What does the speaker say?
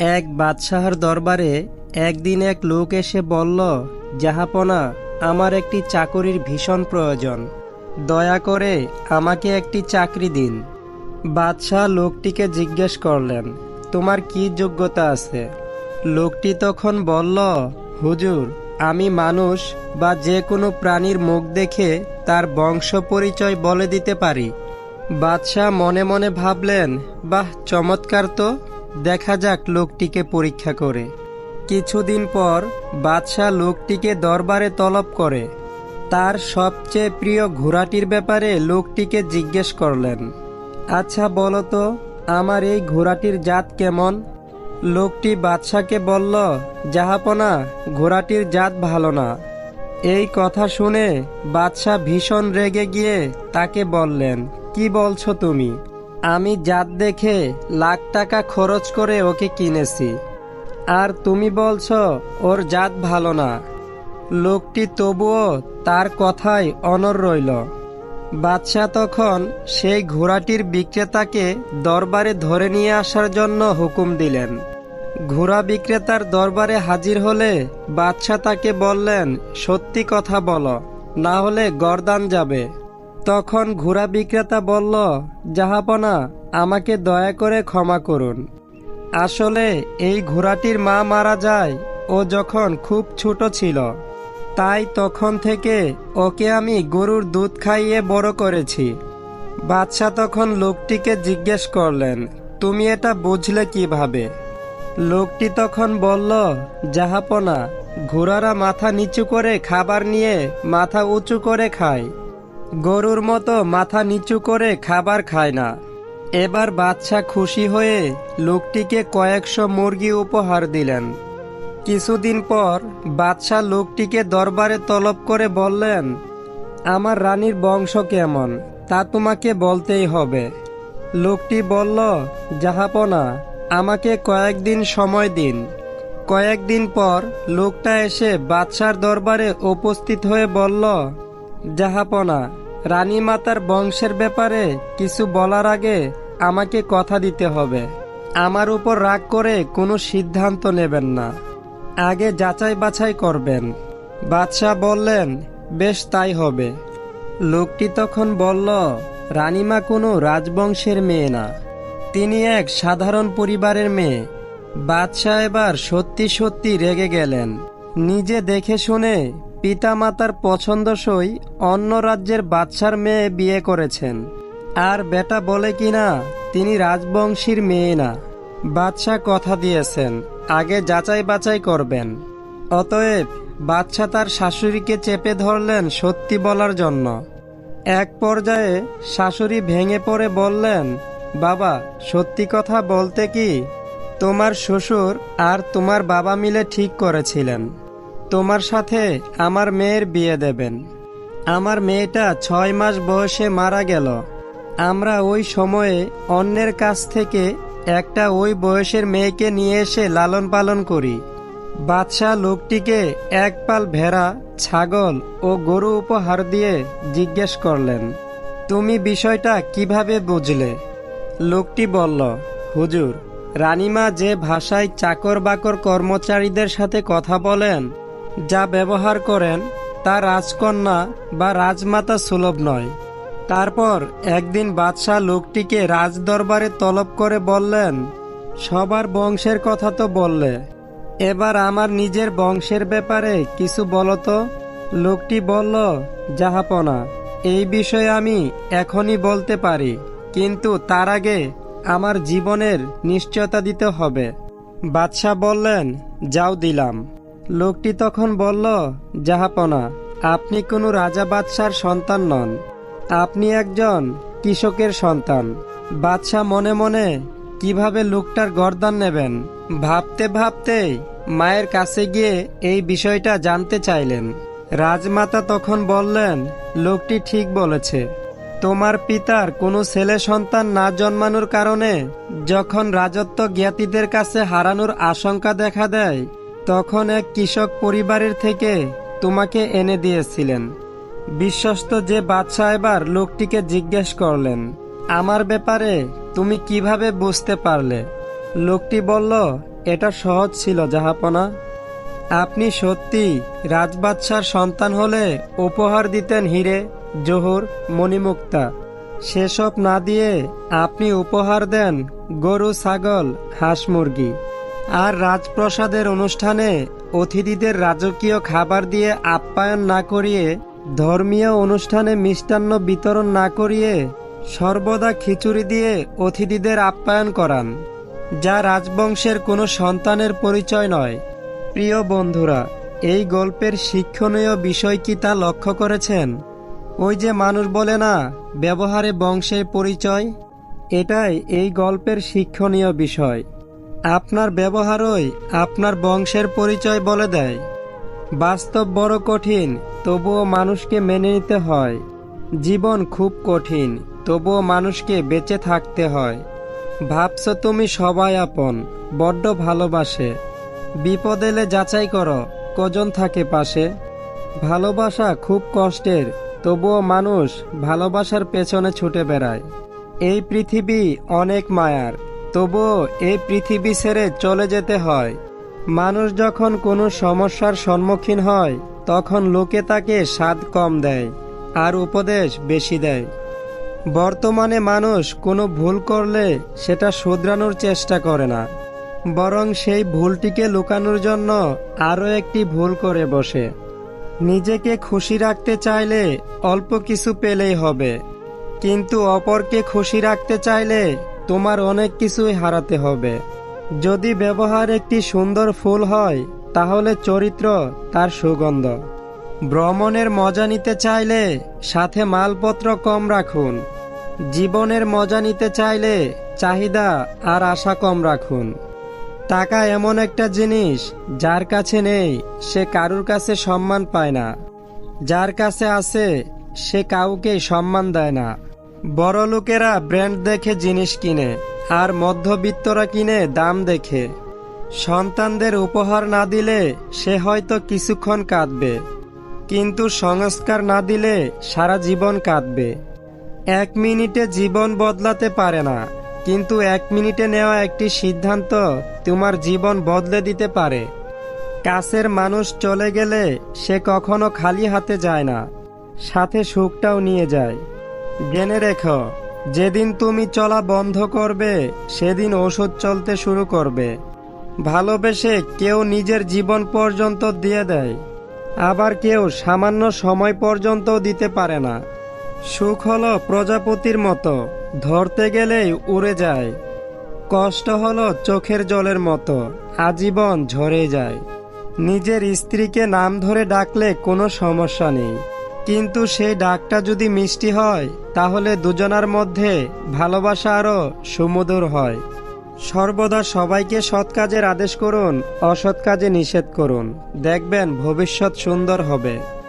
এক বাদশাহর দরবারে একদিন এক লোক এসে বলল, জাহাপনা, আমার একটি চাকরির ভীষণ প্রয়োজন। দয়া করে আমাকে একটি চাকরি দিন। বাদশাহ লোকটিকে জিজ্ঞেস করলেন, তোমার কি যোগ্যতা আছে? লোকটি তখন বলল, হুজুর, আমি মানুষ বা যে কোনো প্রাণীর মুখ দেখে তার বংশ পরিচয় বলে দিতে পারি। বাদশাহ মনে মনে ভাবলেন, বাহ, চমৎকার তো। দেখা যাক লোকটিকে পরীক্ষা করে। কিছুদিন পর বাদশাহ লোকটিকে দরবারে তলব করে। তার সবচেয়ে প্রিয় ঘোড়াটির ব্যাপারে লোকটিকে জিজ্ঞেস করলেন আচ্ছা বলো তো, আমার এই ঘোড়াটির জাত কেমন? লোকটি বাদশাকে বলল, জাহাপনা, ঘোড়াটির জাত ভালো না। এই কথা শুনে বাদশাহ ভীষণ রেগে গিয়ে তাকে বললেন, কি বলছো তুমি? আমি জাত দেখে লাখ টাকা খরচ করে ওকে কিনেছি। আর তুমি বলছো, ওর জাত ভালো না। লোকটি তবুও তার কথায় অনর রইল। বাদশাহ তখন সেই ঘোড়াটির বিক্রেতাকে দরবারে ধরে নিয়ে আসার জন্য হুকুম দিলেন। ঘোড়া বিক্রেতার দরবারে হাজির হলে বাদশাহ তাকে বললেন, সত্যি কথা বলো, না হলে গরদান যাবে। তখন ঘোড়া বিক্রেতা বলল, জাহাপনা, আমাকে দয়া করে ক্ষমা করুন। আসলে এই ঘোড়াটির মা মারা যায়, ও যখন খুব ছোট ছিল, তাই তখন থেকে ওকে আমি গরুর দুধ খাইয়ে বড় করেছি। বাদশাহ তখন লোকটিকে জিজ্ঞেস করলেন, তুমি এটা বুঝলে কীভাবে? লোকটি তখন বলল, জাহাপনা, ঘোড়ারা মাথা নিচু করে খাবার নিয়ে মাথা উঁচু করে খায়। গরুর মতো মাথা নিচু করে খাবার খায় না। এবার বাদশাহ খুশি হয়ে লোকটিকে কয়েকশো মুরগি উপহার দিলেন। কিছুদিন পর বাদশাহ লোকটিকে দরবারে তলব করে বললেন, আমার রানীর বংশ কেমন, তা তোমাকে বলতেই হবে। লোকটি বলল, জাহাপনা, আমাকে কয়েকদিন সময় দিন। কয়েকদিন পর লোকটা এসে বাদশার দরবারে উপস্থিত হয়ে বলল, জাহাপনা রানী মাতার বংশের ব্যাপারে কিছু বলার আগে আমাকে কথা দিতে হবে। আমার উপর রাগ করে কোনো সিদ্ধান্ত নেবেন না। আগে যাচাই বাছাই করবেন। বাদশাহ বললেন, বেশ তাই হবে। লোকটি তখন বলল, রানীমা কোনো রাজবংশের মেয়ে না। তিনি এক সাধারণ পরিবারের মেয়ে। বাদশাহ এবার সত্যি সত্যি রেগে গেলেন। নিজে দেখে শুনে পিতামাতার পছন্দসই অন্য রাজ্যের বাদশার মেয়ে বিয়ে করেছেন। আর বেটা বলে কিনা, তিনি রাজবংশীর মেয়ে না। বাদশাহ কথা দিয়েছেন, আগে যাচাই বাছাই করবেন। অতএব বাদশাহ তার শাশুড়িকে চেপে ধরলেন সত্যি বলার জন্য। এক পর্যায়ে শাশুড়ি ভেঙে পড়ে বললেন, বাবা, সত্যি কথা বলতে কি? তোমার শ্বশুর আর তোমার বাবা মিলে ঠিক করেছিলেন। তোমার সাথে আমার মেয়ের বিয়ে দেবেন। আমার মেয়েটা ছয় মাস বয়সে মারা গেল। আমরা ওই সময়ে অন্যের কাছ থেকে একটা ওই বয়সের মেয়েকে নিয়ে এসে লালন পালন করি। বাদশাহ লোকটিকে এক পাল ভেড়া, ছাগল ও গরু উপহার দিয়ে জিজ্ঞেস করলেন, তুমি বিষয়টা কীভাবে বুঝলে? লোকটি বলল, হুজুর, রানীমা যে ভাষায় চাকর বাকর কর্মচারীদের সাথে কথা বলেন যা ব্যবহার করেন তা রাজকন্যা বা রাজমাতা সুলভ নয়। তারপর একদিন বাদশাহ লোকটিকে রাজদরবারে তলব করে বললেন, সবার বংশের কথা তো বললে, এবার আমার নিজের বংশের ব্যাপারে কিছু বলো তো? লোকটি বলল জাহাপনা এই বিষয়ে আমি এখনই বলতে পারি, কিন্তু তার আগে আমার জীবনের নিশ্চয়তা দিতে হবে। বাদশাহ বললেন, যাও দিলাম। লোকটি তখন বলল, জাহাপনা, আপনি কোনো রাজা বাদশার সন্তান নন। আপনি একজন কৃষকের সন্তান। বাদশাহ মনে মনে কীভাবে লোকটার গরদান নেবেন? ভাবতে ভাবতে মায়ের কাছে গিয়ে এই বিষয়টা জানতে চাইলেন। রাজমাতা তখন বললেন, লোকটি ঠিক বলেছে। তোমার পিতার কোনো ছেলে সন্তান না জন্মানোর কারণে যখন রাজত্ব জ্ঞাতিদের কাছে হারানোর আশঙ্কা দেখা দেয় তখন এক কৃষক পরিবারের থেকে তোমাকে এনে দিয়েছিলেন। বিশ্বস্ত যে বাদশাহ এবার লোকটিকে জিজ্ঞেস করলেন, আমার ব্যাপারে তুমি কীভাবে বুঝতে পারলে? লোকটি বলল, এটা সহজ ছিল, জাহাপনা। আপনি সত্যি রাজবাদশার সন্তান হলে উপহার দিতেন হিরে, জহুর, মণিমুক্তা। সেসব না দিয়ে আপনি উপহার দেন গরু, ছাগল, হাঁস মুরগি। আর রাজপ্রসাদের অনুষ্ঠানে অতিথিদের রাজকীয় খাবার দিয়ে আপ্যায়ন না করিয়ে, ধর্মীয় অনুষ্ঠানে মিষ্টান্ন বিতরণ না করিয়ে সর্বদা খিচুড়ি দিয়ে অতিথিদের আপ্যায়ন করান, যা রাজবংশের কোনো সন্তানের পরিচয় নয়। প্রিয় বন্ধুরা, এই গল্পের শিক্ষণীয় বিষয় কি তা লক্ষ্য করেছেন? ওই যে মানুষ বলে না, ব্যবহারে বংশের পরিচয়? এটাই এই গল্পের শিক্ষণীয় বিষয়। আপনার ব্যবহারই আপনার বংশের পরিচয় বলে দেয়। বাস্তব বড় কঠিন, তবুও মানুষকে মেনে নিতে হয়। জীবন খুব কঠিন, তবুও মানুষকে বেঁচে থাকতে হয়। ভাবছ তুমি সবাই আপন, বড্ড ভালোবাসে। বিপদ এলে যাচাই করো, কজন থাকে পাশে। ভালোবাসা খুব কষ্টের, তবুও মানুষ ভালোবাসার পেছনে ছুটে বেড়ায়। এই পৃথিবী অনেক মায়ার। তবুও এই পৃথিবী ছেড়ে চলে যেতে হয়। মানুষ যখন কোনো সমস্যার সম্মুখীন হয়, তখন লোকে তাকে স্বাদ কম দেয় আর উপদেশ বেশি দেয়। বর্তমানে মানুষ কোনো ভুল করলে সেটা শোধরানোর চেষ্টা করে না, বরং সেই ভুলটিকে লুকানোর জন্য আরও একটি ভুল করে বসে। নিজেকে খুশি রাখতে চাইলে অল্প কিছু পেলেই হবে, কিন্তু অপরকে খুশি রাখতে চাইলে তোমার অনেক কিছুই হারাতে হবে। যদি ব্যবহার একটি সুন্দর ফুল হয়, তাহলে চরিত্র তার সুগন্ধ। ভ্রমণের মজা নিতে চাইলে সাথে মালপত্র কম রাখুন। জীবনের মজা নিতে চাইলে চাহিদা আর আশা কম রাখুন। টাকা এমন একটা জিনিস যার কাছে নেই, সে কারুর কাছে সম্মান পায় না। যার কাছে আছে, সে কাউকে সম্মান দেয় না। বড় লোকেরা ব্র্যান্ড দেখে জিনিস কিনে, আর মধ্যবিত্তরা কিনে দাম দেখে। সন্তানদের উপহার না দিলে সে হয়তো কিছুক্ষণ কাঁদবে, কিন্তু সংস্কার না দিলে সারা জীবন কাঁদবে। এক মিনিটে জীবন বদলাতে পারে না, কিন্তু এক মিনিটে নেওয়া একটি সিদ্ধান্ত তোমার জীবন বদলে দিতে পারে। কাছের মানুষ চলে গেলে সে কখনো খালি হাতে যায় না, সাথে সুখটাও নিয়ে যায়। জেনে রেখো, যেদিন তুমি চলা বন্ধ করবে, সেদিন ওষুধ চলতে শুরু করবে। ভালোবেসে কেউ নিজের জীবন পর্যন্ত দিয়ে দেয়, আবার কেউ সামান্য সময় পর্যন্ত দিতে পারে না। সুখ হলো প্রজাপতির মতো, ধরতে গেলেই উড়ে যায়। কষ্ট হলো চোখের জলের মতো, আজীবন ঝরে যায়। নিজের স্ত্রীকে নাম ধরে ডাকলে কোনো সমস্যা নেই। কিন্তু সেই ডাকটা যদি মিষ্টি হয়, তাহলে দুজনার মধ্যে ভালোবাসা আরও সুমধুর হয়। সর্বদা সবাইকে সৎ কাজের আদেশ করুন, অসৎ কাজে নিষেধ করুন। দেখবেন ভবিষ্যৎ সুন্দর হবে।